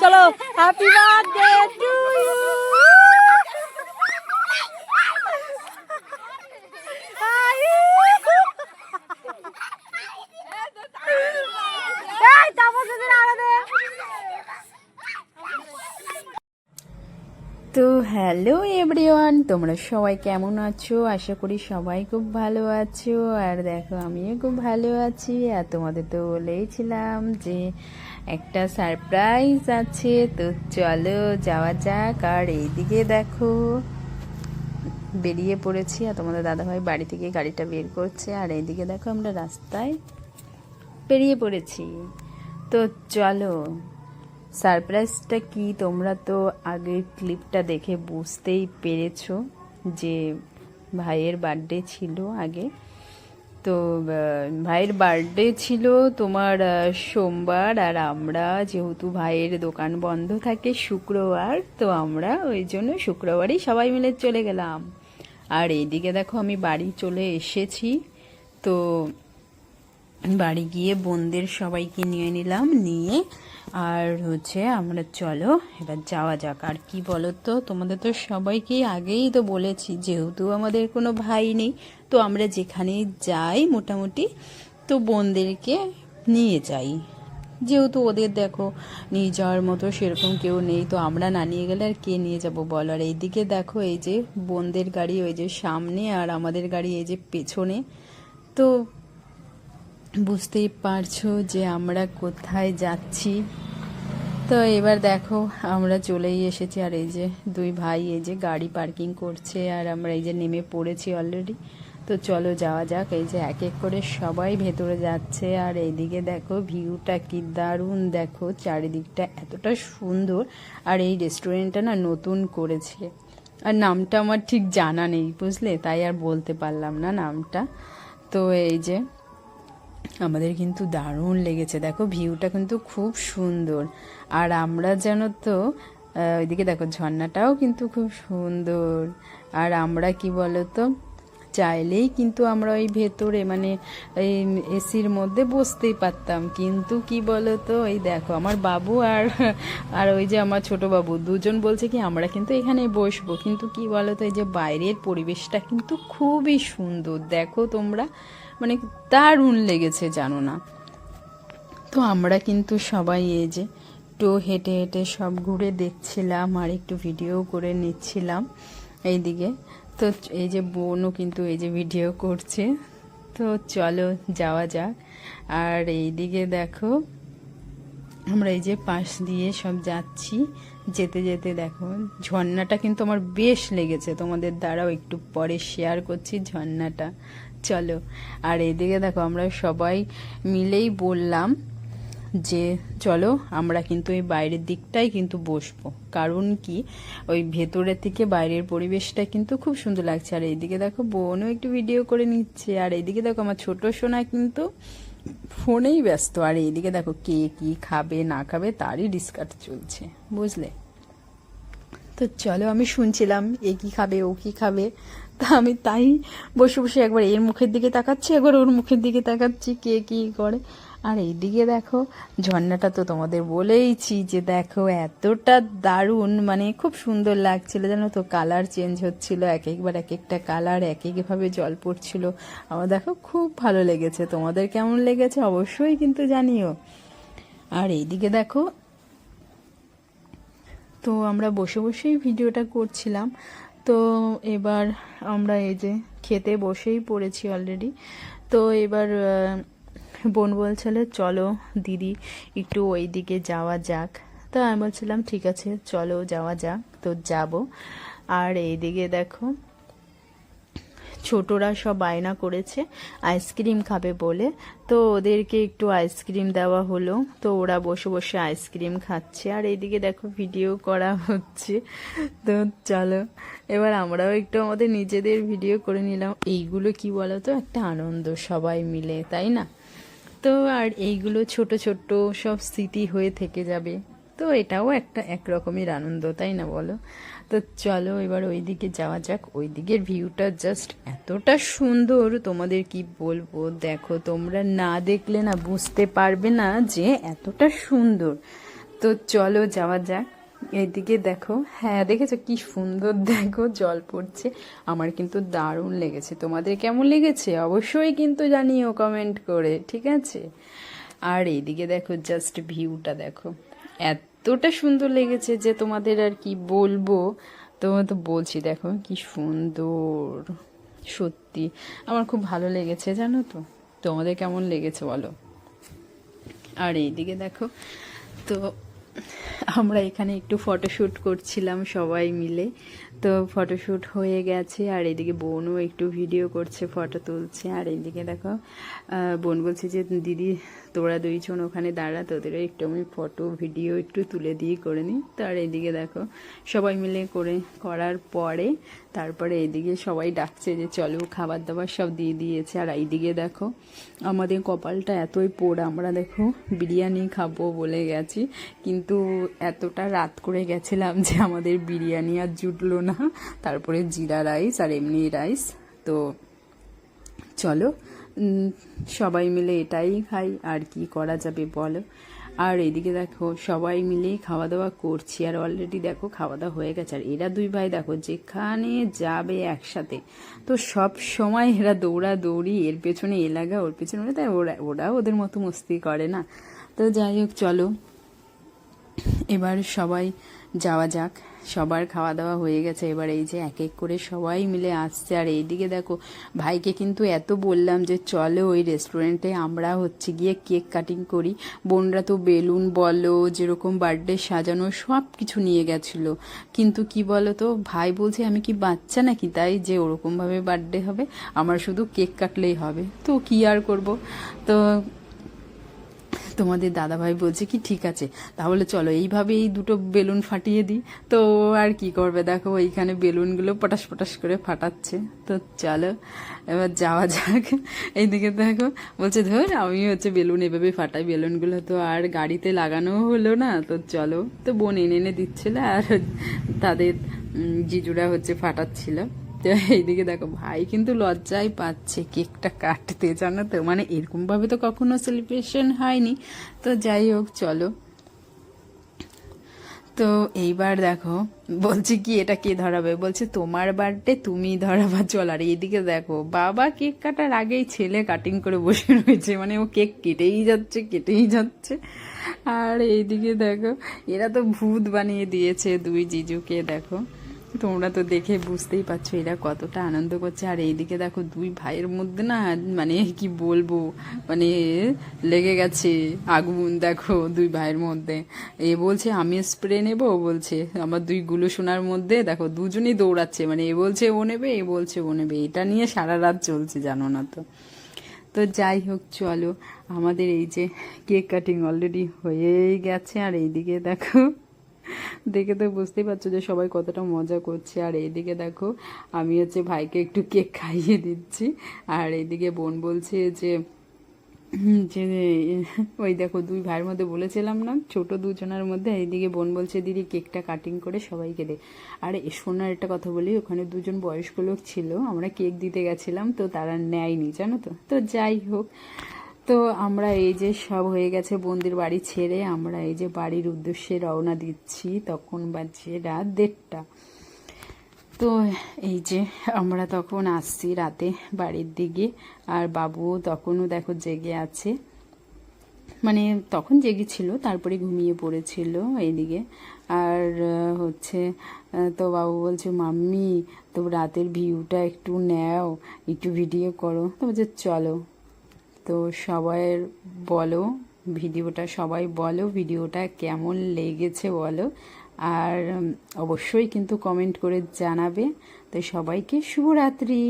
চলো happy birthday to you তো hello everyone তোমরা সবাই কেমন আছো? আশা করি সবাই খুব ভালো আছো। আর দেখো আমিও খুব ভালো আছি। আর তোমাদের তো বলেইছিলাম যে একটা সারপ্রাইজ আছে, তো চলো যাওয়া যাক। আর এইদিকে দেখো, বেরিয়ে পড়েছি আর তোমাদের দাদাভাই বাড়ি থেকে গাড়িটা বের করছে। আর এইদিকে দেখো আমরা রাস্তায় বেরিয়ে পড়েছি। তো চলো সারপ্রাইজটা কি তোমরা তো আগের ক্লিপটা দেখে বুঝতেই পেরেছ যে ভাইয়ের বার্থডে ছিল আগে। তো ভাইয়ের বার্থডে ছিল তোমার সোমবার আর আমরা যেহেতু ভাইয়ের দোকান বন্ধ থাকে শুক্রবার, তো আমরা ওই জন্য শুক্রবারই সবাই মিলে চলে গেলাম। আর এইদিকে দেখো আমি বাড়ি চলে এসেছি। তো বাড়ি গিয়ে বোনদের সবাইকে নিয়ে নিলাম, নিয়ে আর হচ্ছে আমরা চলো এবার যাওয়া যাক। আর কি বলো তো তোমাদের তো সবাইকে আগেই তো বলেছি, যেহেতু আমাদের কোনো ভাই নেই, তো আমরা যেখানে যাই মোটামুটি, তো বোনদেরকে নিয়ে যাই। যেহেতু ওদের দেখো, নিয়ে যাওয়ার মতো সেরকম কেউ নেই, তো আমরা না নিয়ে গেলে আর কে নিয়ে যাব বলো? আর এইদিকে দেখো, এই যে বোনদের গাড়ি, ওই যে সামনে, আর আমাদের গাড়ি এই যে পেছনে। তো বুঝতেই পারছ যে আমরা কোথায় যাচ্ছি। তো এবার দেখো, আমরা চলেই এসেছি আর এই যে দুই ভাই, এই যে গাড়ি পার্কিং করছে আর আমরা এই যে নেমে পড়েছি অলরেডি তো চলো যাওয়া যাক, এই যে এক এক করে সবাই ভেতরে যাচ্ছে আর এইদিকে দেখো ভিউটা কি দারুণ। দেখো চারিদিকটা এতটা সুন্দর আর এই রেস্টুরেন্টটা না নতুন করেছে। আর নামটা আমার ঠিক জানা নেই, বুঝলে? তাই আর বলতে পারলাম না নামটা। তো এই যে আমাদের কিন্তু দারুণ লেগেছে। দেখো, ভিউটা কিন্তু খুব সুন্দর। আর আমরা যেন তো ওইদিকে দেখো, ঝর্ণাটাও কিন্তু খুব সুন্দর। আর আমরা কি বলতো চাইলেই কিন্তু আমরা ওই ভেতরে মানে এই এসির মধ্যে বসতেই পারতাম। কিন্তু কি বলো তো ওই দেখো আমার বাবু আর আর ওই যে আমার ছোট বাবু দুজন বলছে কি, আমরা কিন্তু এখানে বসবো। কিন্তু কি বলো তো এই যে বাইরের পরিবেশটা কিন্তু খুবই সুন্দর। দেখো তোমরা মানে দারুণ লেগেছে, জানো না? তো আমরা কিন্তু সবাই এই যে একটু হেঁটে হেঁটে সব ঘুরে দেখছিলাম আর একটু ভিডিও করে নিচ্ছিলাম। এইদিকে তো এই যে বোনও কিন্তু এই যে ভিডিও করছে। তো চলো যাওয়া যাক। আর এইদিকে দেখো, আমরা এই যে পাশ দিয়ে সব যাচ্ছি। যেতে যেতে দেখো, ঝর্ণাটা কিন্তু আমার বেশ লেগেছে। তোমাদের দ্বারাও একটু পরে শেয়ার করছি ঝর্ণাটা। চলো, আর এদিকে দেখো আমরা সবাই মিলেই বললাম যে চলো আমরা কিন্তু এই বাইরের দিকটাই কিন্তু বসবো। কারণ কি? ওই ভেতরের থেকে বাইরের পরিবেশটা কিন্তু খুব সুন্দর লাগছে। আর এইদিকে দেখো বোনও একটু ভিডিও করে নিচ্ছে। আর এইদিকে দেখো আমার ছোট সোনা কিন্তু ফোনেই ব্যস্ত। আর এইদিকে দেখো কে কি খাবে, না খাবে, তারই ডিসকাট চলছে। বুঝলে? তো চলো আমি শুনছিলাম এ কি খাবে, ও কি খাবে। তা আমি তাই বসে বসে একবার এর মুখের দিকে তাকাচ্ছি, একবার ওর মুখের দিকে তাকাচ্ছি কে কি করে। আর এইদিকে দেখো, ঝর্ণাটা তো তোমাদের বলেইছি যে দেখো এতটা দারুণ মানে খুব সুন্দর লাগছিল জানো তো, কালার চেঞ্জ হচ্ছিল এক একবার এক একটা কালার এক একভাবে জল পড়ছিল। আমার দেখো খুব ভালো লেগেছে। তোমাদের কেমন লেগেছে অবশ্যই কিন্তু জানিও। আর এইদিকে দেখো, তো আমরা বসে বসেই ভিডিওটা করছিলাম। তো এবার আমরা এই যে খেতে বসেই পড়েছি অলরেডি তো এবার বোন বলছিল, চলো দিদি, একটু ওই দিকে যাওয়া যাক। তো আমি বলছিলাম, ঠিক আছে, চলো যাওয়া যাক। তো যাব। আর এইদিকে দেখো, ছোটরা সব বায়না করেছে, আইসক্রিম খাবে বলে। তো ওদেরকে একটু আইসক্রিম দেওয়া হলো। তো ওরা বসে বসে আইসক্রিম খাচ্ছে। আর এইদিকে দেখো, ভিডিও করা হচ্ছে। তো চলো, এবার আমরাও একটু আমাদের নিজেদের ভিডিও করে নিলাম। এইগুলো কি বলো তো একটা আনন্দ সবাই মিলে, তাই না? তো আর এইগুলো ছোট ছোট সব স্মৃতি হয়ে থেকে যাবে। তো এটাও একটা একরকমের আনন্দ, তাই না বলো? তো চলো এবার ওই দিকে যাওয়া যাক। ওই দিকের ভিউটা জাস্ট এতটা সুন্দর, তোমাদের কি বলব? দেখো, তোমরা না দেখলে না বুঝতে পারবে না যে এতটা সুন্দর। তো চলো যাওয়া যাক। এইদিকে দেখো হ্যাঁ দেখেছ কি সুন্দর দেখো, জল পড়ছে। আমার কিন্তু দারুণ লেগেছে। তোমাদের কেমন লেগেছে? অবশ্যই কিন্তু জানিও কমেন্ট করে, ঠিক আছে? আর এইদিকে দেখো জাস্ট ভিউটা দেখো। এতটা সুন্দর লেগেছে যে তোমাদের আর কি বলব। তোমার তো বলছি, দেখো, কি সুন্দর। সত্যি, আমার খুব ভালো লেগেছে, জানো তো? তোমাদের কেমন লেগেছে বলো? আর এইদিকে দেখো, তো আমরা এখানে একটু ফটোশ্যুট করছিলাম সবাই মিলে। তো ফটোশ্যুট হয়ে গেছে, আর এদিকে বোনও একটু ভিডিও করছে ফটো তুলছে। আর এইদিকে দেখো বোন বলছে যে, দিদি, তোরা দুইজন ওখানে দাঁড়া, তোদেরও একটু আমি ফটো ভিডিও একটু তুলে দিয়ে করে নিই। তো আর এইদিকে দেখো, সবাই মিলে করে, করার পরে তারপরে এইদিকে সবাই ডাকছে যে, চলো খাবার দাবার সব দিয়ে দিয়েছে। আর এইদিকে দেখো, আমাদের কপালটা এতই পোড়া, আমরা দেখো বিরিয়ানি খাব বলে গেছি। কিন্তু এতটা রাত করে গেছিলাম যে, আমাদের বিরিয়ানি আর জুটলো না। তারপরে জিরা রাইস আর এমনি রাইস। তো চলো সবাই মিলে এটাই খাই, আর কি করা যাবে বলো। আর এদিকে দেখো, সবাই মিলেই খাওয়া দাওয়া করছি। আর অলরেডি দেখো খাওয়া দাওয়া হয়ে গেছে। আর এরা দুই ভাই দেখো, যেখানে যাবে একসাথে। তো সব সময় এরা দৌড়া দৌড়ি এর পেছনে এ লাগা ওর পেছনে তাই ওরা ওরা ওদের মতো মস্তি করে না। তো যাই হোক, চলো। এবার সবাই যাওয়া যাক। সবার খাওয়া দাওয়া হয়ে গেছে। এবার এই যে এক এক করে সবাই মিলে আসছে। আর এইদিকে দেখো, ভাইকে কিন্তু এত বললাম যে, চলো ওই রেস্টুরেন্টে আমরা হচ্ছে গিয়ে কেক কাটিং করি। বোনরা তো বেলুন, বলো, যেরকম বার্থডে সাজানো সব কিছু নিয়ে গেছিল। কিন্তু কি বলো তো ভাই বলছে, আমি কি বাচ্চা নাকি? তাই যে ওরকমভাবে বার্থডে হবে, আমার শুধু কেক কাটলেই হবে। তো কি আর করব? তো তোমাদের দাদাভাই বলছে কি, ঠিক আছে, তাহলে চলো এইভাবে এই দুটো বেলুন ফাটিয়ে দিই। তো আর কি করবে? দেখো, এইখানে বেলুনগুলো পটাশ পটাশ করে ফাটাচ্ছে। তো চলো, এবার যাওয়া যাক। এইদিকে দেখো, বলছে, ধর, আমি হচ্ছে বেলুন এভাবে ফাটাই, বেলুনগুলো তো আর গাড়িতে লাগানো হলো না। তো চলো, তো বোন এনে এনে দিচ্ছিল আর তাদের জিজুরা হচ্ছে ফাটাচ্ছিল। তো এইদিকে দেখো ভাই কিন্তু লজ্জাই পাচ্ছে কেকটা কাটতে, জানো তো? মানে এরকম ভাবে তো কখনো সেলিব্রেশন হয়নি। তো যাই হোক, চলো। তো এইবার দেখো, বলছি কি, এটা কে ধরাবে? বলছে, তোমার বার্থডে তুমি ধরাবা, চল। আর এইদিকে দেখো, বাবা কেক কাটার আগেই ছেলে কাটিং করে বসে রয়েছে। মানে ও কেক কেটেই যাচ্ছে কেটেই যাচ্ছে। আর এইদিকে দেখো, এরা তো ভূত বানিয়ে দিয়েছে দুই জিজুকে, দেখো। তোমরা তো দেখে বুঝতেই পারছ এরা কতটা আনন্দ করছে। আর এইদিকে দেখো দুই ভাইয়ের মধ্যে না মানে কি বলব মানে লেগে গেছে আগুন দেখো দুই ভাইয়ের মধ্যে। এ বলছে, আমি স্প্রে নেব? বলছে, আমার দুই গুলো সোনার মধ্যে দেখো দুজনেই দৌড়াচ্ছে। মানে এ বলছে, ও নেবে, এ বলছে, ও নেবে। এটা নিয়ে সারা রাত চলছে, জানো না তো। তো যাই হোক, চলো, আমাদের এই যে কেক কাটিং অলরেডি হয়েই গেছে। আর এইদিকে দেখো দেখে তো বুঝতেই পারছ যে সবাই কতটা মজা করছে। আর এইদিকে দেখো, আমি হচ্ছে ভাইকে একটু কেক খাইয়ে দিচ্ছি। আর এইদিকে বোন বলছে যে যে, ওই দেখো দুই ভাইয়ের মধ্যে বলেছিলাম না, ছোট দুজনের মধ্যে। এইদিকে বোন বলছে, দিদি, কেকটা কাটিং করে সবাইকে দে। আর এ শোনার একটা কথা বলি, ওখানে দুজন বয়স্ক লোক ছিল, আমরা কেক দিতে গেছিলাম, তো তারা নেয়নি, জানো তো? তো যাই হোক তো আমরা এই যে সব হয়ে গেছে বন্দির বাড়ি ছেড়ে, আমরা এই যে বাড়ির উদ্দেশ্যে রওনা দিচ্ছি তখন বাজছে রাত দেড়টা। তো এই যে আমরা তখন আসছি রাতে বাড়ির দিকে, আর বাবুও তখনও দেখো জেগে আছে। মানে তখন জেগেছিল তারপরে ঘুমিয়ে পড়েছিল এইদিকে। আর হচ্ছে তো বাবু বলছে, মাম্মি, তো রাতের ভিউটা একটু নেও, একটু ভিডিও করো। তো বলছে, চলো। তো সবাই বলো, ভিডিওটা সবাই বলো, ভিডিওটা কেমন লেগেছে বলো। আর অবশ্যই কিন্তু কমেন্ট করে জানাবে। তো সবাইকে শুভরাত্রি।